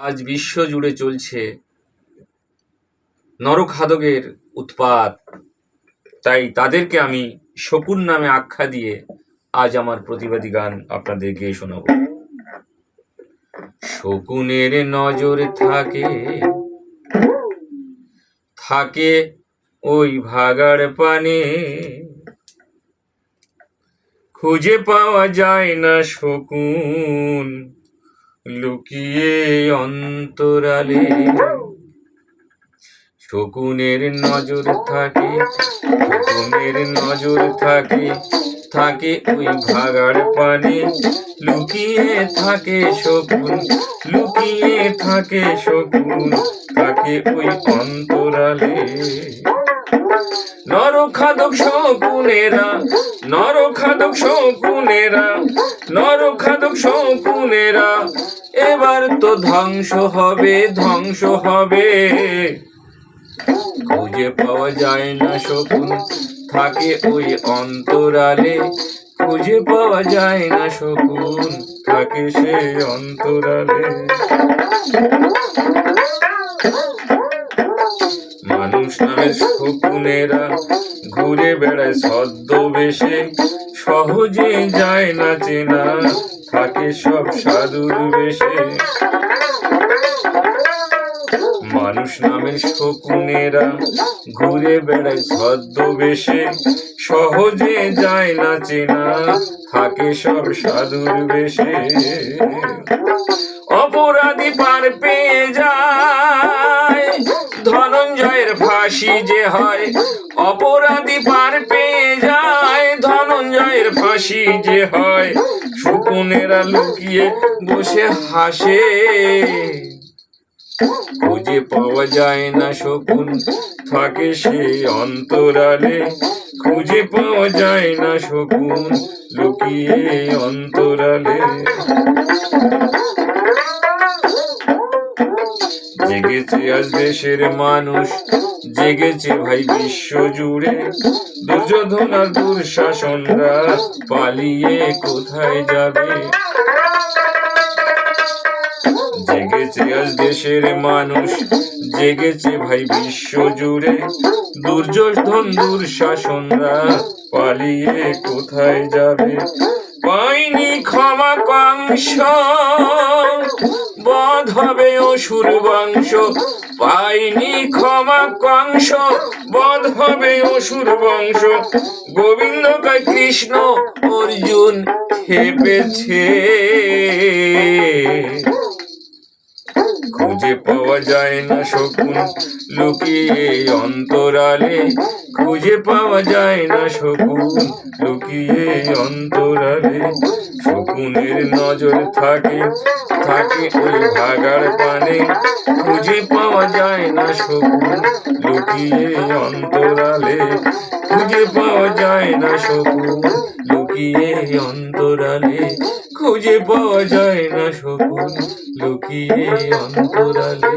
আজ বিশ্ব জুড়ে চলছে নরখাদকের উৎপাত। তাই তাদেরকে আমি শকুন নামে আখ্যা দিয়ে আজ আমার প্রতিবাদী গান আপনাদের গিয়ে শোনাব। শকুনের নজর থাকে থাকে ওই ভাগাড় পানে। খুঁজে পাওয়া যায় না শকুন। লুকিয়ে অন্তরালে। শকুনের নজর থাকে, শকুনের নজর থাকে থাকে ওই ভাগার পানে। লুকিয়ে থাকে শকুন, লুকিয়ে থাকে শকুন, থাকে ওই অন্তরালে। নরখাদক শকুনেরা নরখাদক শকুনেরা নরখাদক শকুনেরা, এবার তো ধ্বংস হবে ধ্বংস হবে। খুঁজে পাওয়া যায় না শকুন, থাকে ওই অন্তরালে। খুঁজে পাওয়া যায় না শকুন, থাকে সে অন্তরালে। ঘুরে বেড়ায় ছদ্মবেশে। সহজে যায় না চেনা, থাকে সব সাধুর বেশে। মানুষ নামের শকুনেরা ঘুরে বেড়ায় ছদ্মবেশে। সহজে যায় না চেনা, থাকে সব সাধুর বেশে। অপরাধী পার পেয়ে যায়। ধনঞ্জয়ের ফাঁসি যে হয়, অপরাধী পার পেয়ে যায়। ধনঞ্জয়ের ফাঁসি যে হয়, শকুনেরা লুকিয়ে বসে হাসে। খুঁজে পাওয়া যায় না শকুন, থাকে সে অন্তরালে। খুঁজে পাওয়া যায় না শকুন, লুকিয়ে অন্তরালে। জেগেছে আজ দেশের মানুষ। জেগেছে ভাই বিশ্ব জুড়ে। দুর্যোধন আর দুঃশাসনরা পালিয়ে কোথায় যাবে? জেগেছে আজ দেশের মানুষ। জেগেছে ভাই বিশ্ব জুড়ে। দুর্যোধন, দুঃশাসনরা পালিয়ে কোথায় যাবে? পাইনি ক্ষমা কংস বধ হবে অসুর বংশ পাইনি ক্ষমা কংস বধ হবে অসুর বংশ গোবিন্দ কৃষ্ণ, অর্জুন খেপেছে খুঁজে পাওয়া যায় না শকুন। লুকিয়ে অন্তরালে খুঁজে পাওয়া যায় না শকুন। লুকিয়ে অন্তরালে শকুনের নজর থাকে থাকে ওই ভাগার পানে। খুঁজে পাওয়া যায় না শকুন। লুকিয়ে অন্তরালে খুঁজে পাওয়া যায় না শকুন। লুকিয়ে অন্তরালে খুঁজে পাওয়া যায় না সকল লুকিয়ে অন্তরালে।